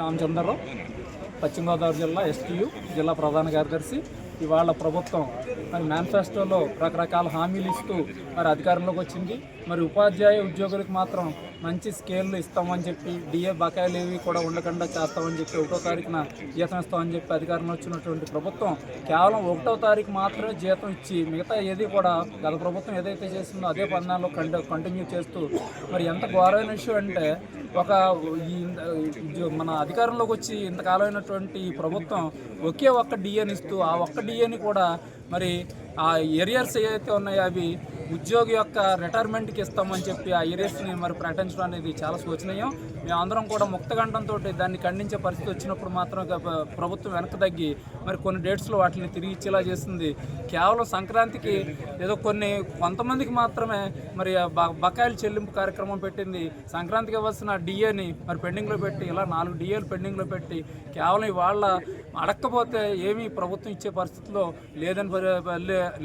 రామచంద్రరావు పశ్చిమ గోదావరి జిల్లా ఎస్టీయు జిల్లా ప్రధాన కార్యదర్శి. ఇవాళ ప్రభుత్వం మరి మేనిఫెస్టోలో రకరకాల హామీలు ఇస్తూ మరి అధికారంలోకి వచ్చింది. మరి ఉపాధ్యాయ ఉద్యోగులకు మాత్రం మంచి స్కేళ్ళు ఇస్తామని చెప్పి డిఏ బకాయిలు ఏవి కూడా ఉండకుండా చేస్తామని చెప్పి ఒకటో తారీఖున జీతం ఇస్తామని చెప్పి అధికారంలో వచ్చినటువంటి ప్రభుత్వం కేవలం ఒకటో తారీఖు మాత్రమే జీతం ఇచ్చి మిగతా ఏది కూడా గత ప్రభుత్వం ఏదైతే చేసిందో అదే పందాల్లో కంటిన్యూ చేస్తూ మరి ఎంత ఘోరమైన విషయం అంటే ఒక మన అధికారంలోకి వచ్చి ఇంతకాలమైనటువంటి ఈ ప్రభుత్వం ఒకే ఒక్క డిఏని ఇస్తూ ఆ ఒక్క డిఏని కూడా మరి ఆ ఏరియాస్ ఏవైతే ఉన్నాయో అవి ఉద్యోగి యొక్క రిటైర్మెంట్కి ఇస్తామని చెప్పి ఆ ఏరియాస్ని మరి ప్రకటించడం అనేది చాలా శోచనీయం. మేమందరం కూడా ముక్తగండంతో దాన్ని ఖండించే పరిస్థితి వచ్చినప్పుడు మాత్రం ప్రభుత్వం వెనక తగ్గి మరి కొన్ని డేట్స్లో వాటిని తిరిగి ఇచ్చేలా చేస్తుంది. కేవలం సంక్రాంతికి ఏదో కొన్ని కొంతమందికి మాత్రమే మరి బకాయిలు బ- చెల్లింపు కార్యక్రమం పెట్టింది. సంక్రాంతికి ఇవ్వాల్సిన డిఏని మరి పెండింగ్లో పెట్టి ఇలా నాలుగు డిఏలు పెండింగ్లో పెట్టి కేవలం ఇవాళ అడక్కపోతే ఏమీ ప్రభుత్వం ఇచ్చే పరిస్థితిలో లేదని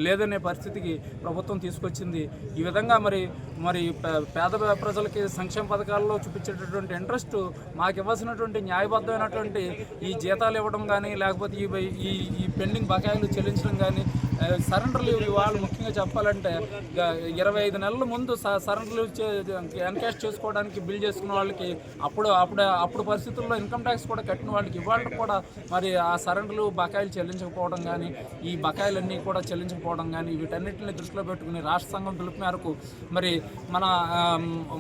లేదనే పరిస్థితికి ప్రభుత్వం వచ్చింది ఈ విధంగా మరి మరి పే- పేద ప్రజలకి సంక్షేమ పథకాల్లో చూపించేటటువంటి ఇంట్రెస్ట్ మాకు ఇవ్వాల్సినటువంటి న్యాయబద్ధమైనటువంటి ఈ జీతాలు ఇవ్వడం కానీ లేకపోతే ఈ ఈ ఈ పెండింగ్ బకాయిలు చెల్లించడం కానీ సరెండర్ లీవ్ ఇవాళ ముఖ్యంగా చెప్పాలంటే ఇరవై ఐదు నెలల ముందు స- సరెండర్ లీవ్ చే- ఎన్కాష్ చేసుకోవడానికి బిల్ చేసుకున్న వాళ్ళకి అప్పుడు అప్పుడు అప్పుడు పరిస్థితుల్లో ఇన్కమ్ ట్యాక్స్ కూడా కట్టిన వాళ్ళకి ఇవాళ కూడా మరి ఆ సరెండర్లు బకాయిలు చెల్లించకపోవడం కానీ ఈ బకాయిలన్నీ కూడా చెల్లించకపోవడం కానీ వీటన్నిటిని దృష్టిలో పెట్టుకుని రాష్ట్ర సంఘం పిలుపు మేరకు మరి మన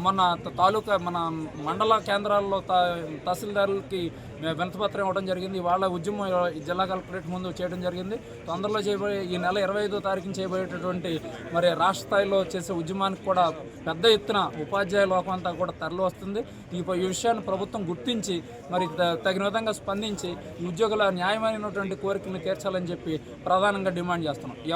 మన తాలూకా మన మండల కేంద్రాల్లో త- తహసీల్దారులకి వినతిపత్రం ఇవ్వడం జరిగింది. వాళ్ళ ఉద్యమం జిల్లా కలెక్టరేట్ ముందు చేయడం జరిగింది. తొందరలో చేయబోయే ఈ నెల ఇరవై ఐదో తారీఖున చేయబోయేటటువంటి మరి రాష్ట్ర స్థాయిలో చేసే ఉద్యమానికి కూడా పెద్ద ఎత్తున ఉపాధ్యాయ లోకం అంతా కూడా తరలి వస్తుంది. ఈ విషయాన్ని ప్రభుత్వం గుర్తించి మరి త- తగిన విధంగా స్పందించి ఉద్యోగుల న్యాయమైనటువంటి కోరికలను తీర్చాలని చెప్పి ప్రధానంగా డిమాండ్ చేస్తున్నాం.